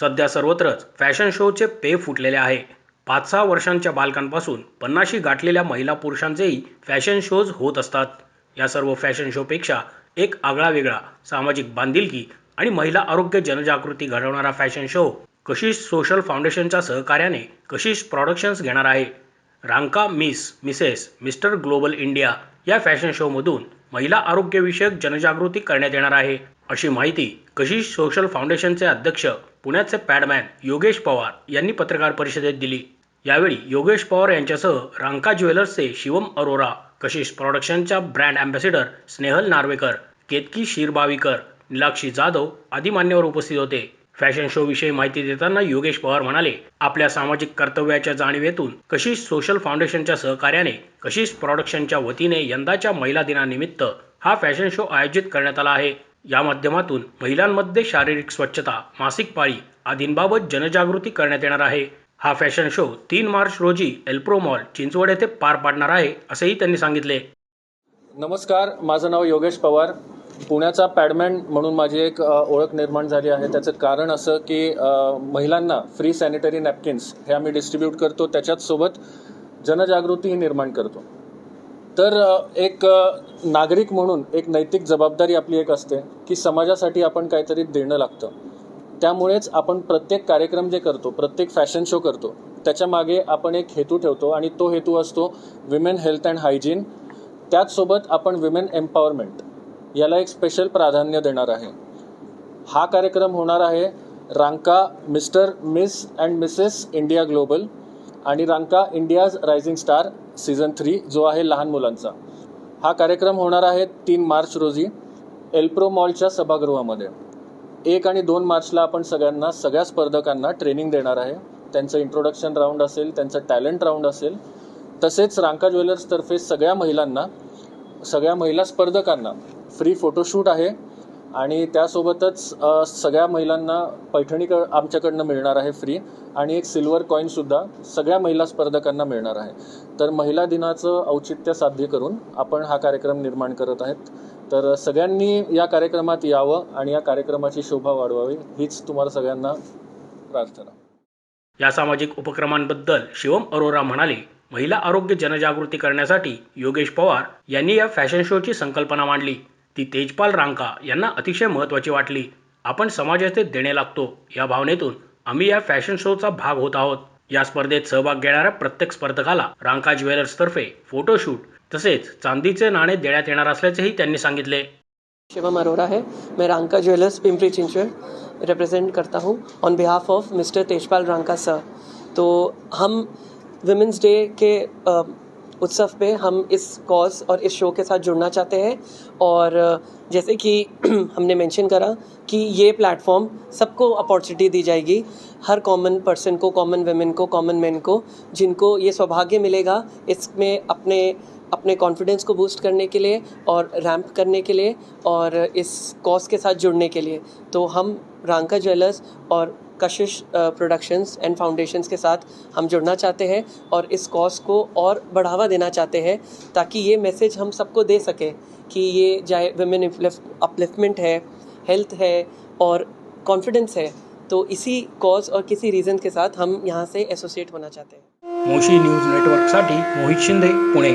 सध्या सर्वत्रच फॅशन शोचे पे फुटलेले आहे. पाच सहा वर्षांच्या बालकांपासून पन्नाशी गाठलेल्या महिला पुरुषांचेही फॅशन शोज होत असतात. या सर्व फॅशन शोपेक्षा एक आगळा वेगळा सामाजिक बांधिलकी आणि महिला आरोग्य जनजागृती घडवणारा फॅशन शो कशिश सोशल फाउंडेशनच्या सहकार्याने कशिश प्रॉडक्शन्स घेणार आहे. Ranka miss Mrs mister global India या फॅशन शोमधून महिला आरोग्यविषयक जनजागृती करण्यात येणार आहे. अशी माहिती कशिश सोशल फाउंडेशनचे अध्यक्ष पुण्याचे पॅडमॅन योगेश पवार यांनी पत्रकार परिषदेत दिली. यावेळी योगेश पवार यांच्यासह रांका ज्वेलर्सचे शिवम अरोरा कशिश प्रॉडक्शनच्या ब्रँड अँबॅसिडर स्नेहल नार्वेकर केतकी शिरबावीकर नीलाक्षी जाधव आदी मान्यवर उपस्थित होते. फॅशन शो विषयी माहिती देताना योगेश पवार म्हणाले आपल्या सामाजिक कर्तव्याच्या जाणीवेतून कशिश सोशल फाउंडेशनच्या सहकार्याने कशिश प्रॉडक्शनच्या वतीने यंदाच्या महिला दिनानिमित्त हा फॅशन शो आयोजित करण्यात आला आहे. या माध्यमातून महिलांमध्ये शारीरिक स्वच्छता मासिक पाळी आदींबाबत जनजागृती करण्यात येणार आहे. हा फॅशन शो तीन मार्च रोजी एल्प्रो मॉल चिंचवड येथे पार पाडणार आहे असेही त्यांनी सांगितले. नमस्कार माझं नाव योगेश पवार. पुण्याचा पॅडमॅन म्हणून माझी एक ओळख निर्माण झाली आहे. त्याचं कारण असं की महिलांना फ्री सॅनिटरी नॅपकिन्स हे आम्ही डिस्ट्रीब्यूट करतो. त्याच्याच सोबत जनजागृतीही निर्माण करतो. तर एक नागरिक म्हणून एक नैतिक जबाबदारी आपली एक असते की समाजासाठी आपण काहीतरी देणं लागतं. त्यामुळेच आपण प्रत्येक कार्यक्रम जे करतो प्रत्येक फॅशन शो करतो त्याच्यामागे आपण एक हेतू ठेवतो आणि तो हेतू असतो विमेन हेल्थ अँड हायजीन त्याचसोबत आपण विमेन एम्पॉवरमेंट याला एक स्पेशल प्राधान्य देणार आहे. हा कार्यक्रम होणार आहे Ranka mister miss and Mrs India global. आणि Ranka India's rising star season three जो आहे लहान मुलांचा. हा कार्यक्रम होणार आहे तीन मार्च रोजी एल्प्रो मॉलच्या सभागृहामध्ये. एक आणि दोन मार्चला आपण सगळ्यांना सगळ्या स्पर्धकांना ट्रेनिंग देणार आहे. त्यांचं इंट्रोडक्शन राऊंड असेल त्यांचं टॅलेंट राऊंड असेल. तसेच रांका ज्वेलर्सतर्फे सगळ्या महिलांना सगळ्या महिला स्पर्धकांना फ्री फोटोशूट आहे. आणि त्यासोबतच सगळ्या महिलांना पैठणी क आमच्याकडनं मिळणार आहे फ्री आणि एक सिल्वर कॉईनसुद्धा सगळ्या महिला स्पर्धकांना मिळणार आहे. तर महिला दिनाचं औचित्य साध्य करून आपण हा कार्यक्रम निर्माण करत आहेत. तर सगळ्यांनी या कार्यक्रमात यावं आणि या कार्यक्रमाची शोभा वाढवावी हीच तुम्हाला सगळ्यांना प्रार्थना. या सामाजिक उपक्रमांबद्दल शिवम अरोरा म्हणाले महिला आरोग्य जनजागृती करण्यासाठी योगेश पवार यांनी या फॅशन शोची संकल्पना मांडली. ती तेजपाल रांका यांना अतिशय महत्त्वाची वाटली. आपण समाजाचे देणे लागतो या भावनेतून आम्ही या फॅशन शोचा भाग होत आहोत. या स्पर्धेत सहभाग घेणाऱ्या प्रत्येक स्पर्धकाला रांका ज्वेलर्सतर्फे फोटोशूट तसेच चांदीचे नाणे देण्यात येणार असल्याचेही त्यांनी सांगितले. शिवम अरोरा है मैं रांका ज्वेलर्स पिंपरी चिंचवड रिप्रेजेंट करता हूँ. On behalf of mister Tejpal Ranka sir तो हम विमेंस डे के उत्सव पे हम इस कॉज और इस शो के साथ जुड़ना चाहते हैं। और जैसे कि हमने मेंशन करा कि ये प्लेटफॉर्म सबको अपॉर्चुनिटी दी जाएगी। हर कॉमन पर्सन को कॉमन वेमेन को कॉमन मैन को, जिनको ये सौभाग्य मिलेगा इसमें अपने अपने कॉन्फिडेंस को बूस्ट करने के लिए और रैंप करने के लिए और इस कॉज के साथ जुड़ने के लिए। तो हम रांका ज्वेलर्स और कशिश प्रोडक्शंस एंड फाउंडेशंस के साथ हम जुड़ना चाहते हैं और इस कॉज को और बढ़ावा देना चाहते हैं ताकि ये मैसेज हम सबको दे सकें कि ये चाहे वुमेन अपलिफ्टमेंट है हेल्थ है और कॉन्फिडेंस है। तो इसी कॉज और किसी रीज़न के साथ हम यहाँ से एसोसिएट होना चाहते हैं। मोशी न्यूज़ नेटवर्कसाठी मोहित शिंदे, पुणे।